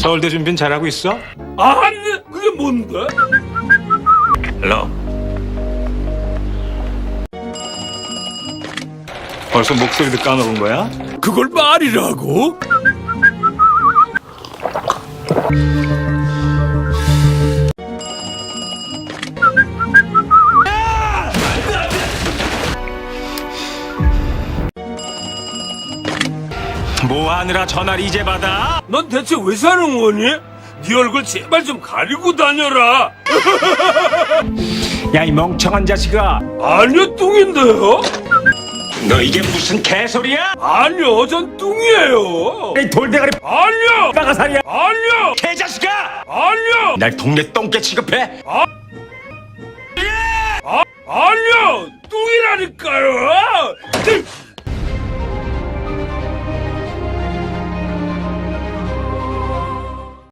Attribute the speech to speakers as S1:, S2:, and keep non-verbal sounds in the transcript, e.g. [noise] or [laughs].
S1: 서울대 준비는 잘하고 있어?
S2: 아니 그게 뭔데?
S1: 헬로. 벌써 목소리도 까먹은 거야?
S2: 그걸 말이라고?
S1: 뭐 하느라 전화를 이제 받아?
S2: 넌 대체 왜 사는 거니? 네 얼굴 제발 좀 가리고 다녀라. [laughs]
S1: 야 이 멍청한 자식아
S2: 아니요 뚱인데요?
S1: 너 이게 무슨 개소리야?
S2: 아니요 전 뚱이에요.
S1: 이 돌대가리
S2: 아니요
S1: 빠가살이야
S2: 아니요
S1: 개자식아
S2: 아니요
S1: 날 동네 똥개 취급해?
S2: 아 아니요 뚱이라니까요.